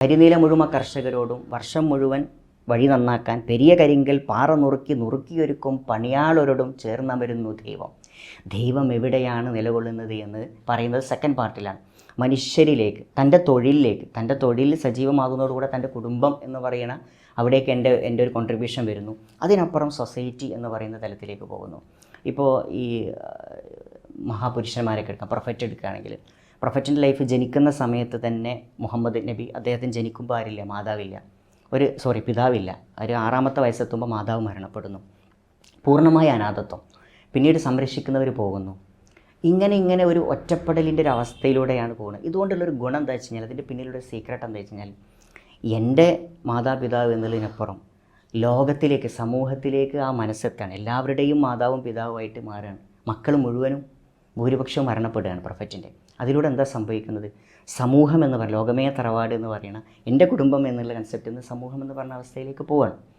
കരിനീല മുഴുമ കർഷകരോടും വർഷം മുഴുവൻ വഴി നന്നാക്കാൻ പെരിയ കരിങ്കൽ പാറ നുറുക്കി നുറുക്കിയൊരുക്കും പണിയാളരോടും ചേർന്നമരുന്നു ദൈവം. ദൈവം എവിടെയാണ് നിലകൊള്ളുന്നത് എന്ന് പറയുന്നത് സെക്കൻഡ് പാർട്ടിലാണ് മനുഷ്യരിലേക്ക് തന്റെ തൊഴിലിലേക്ക് തന്റെ തൊഴിൽ സജീവമാകുന്നതോടുകൂടെ തന്റെ കുടുംബം എന്ന് പറയുന്ന അവിടേക്ക് എന്റെ എന്റെ ഒരു കോൺട്രിബ്യൂഷൻ വരുന്നു. അതിനപ്പുറം സൊസൈറ്റി എന്ന് പറയുന്ന തലത്തിലേക്ക് പോകുന്നു. ഇപ്പോൾ ഈ മഹാപുരുഷന്മാരൊക്കെ എടുക്കാം. പ്രൊഫറ്റ് എടുക്കുകയാണെങ്കിൽ പ്രൊഫറ്റിന്റെ ലൈഫ് ജനിക്കുന്ന സമയത്ത് തന്നെ മുഹമ്മദ് നബി അദ്ദേഹത്തിന് ജനിക്കുമ്പോൾ ആരില്ല മാതാവില്ല. ഒരു സോറി പിതാവില്ല. ഒരു ആറാമത്തെ വയസ്സെത്തുമ്പോൾ മാതാവ് മരണപ്പെടുന്നു. പൂർണമായ അനാഥത്വം. പിന്നീട് സംരക്ഷിക്കുന്നവർ പോകുന്നു. ഇങ്ങനെ ഇങ്ങനെ ഒരു ഒറ്റപ്പെടലിന്റെ ഒരു അവസ്ഥയിലൂടെയാണ് പോകുന്നത്. ഇതുകൊണ്ടുള്ളൊരു ഗുണം എന്താ വെച്ച് കഴിഞ്ഞാൽ അതിന്റെ പിന്നിലൊരു സീക്രട്ട് എന്താ വെച്ച് കഴിഞ്ഞാൽ എന്റെ മാതാപിതാവ് എന്നതിനപ്പുറം ലോകത്തിലേക്ക് സമൂഹത്തിലേക്ക് ആ മനസ്സെത്താണ് എല്ലാവരുടെയും മാതാവും പിതാവുമായിട്ട് മാറുകയാണ്. മക്കൾ മുഴുവനും ഭൂരിപക്ഷവും മരണപ്പെടുകയാണ് പ്രൊഫറ്റിന്റെ. അതിലൂടെ എന്താ സംഭവിക്കുന്നത്? സമൂഹം എന്ന് പറയുന്ന ലോകമേ തറവാട് എന്ന് പറയുന്ന എന്റെ കുടുംബം എന്നുള്ള കൺസെപ്റ്റിൽ നിന്ന് സമൂഹം എന്ന് പറഞ്ഞ അവസ്ഥയിലേക്ക് പോവുകയാണ്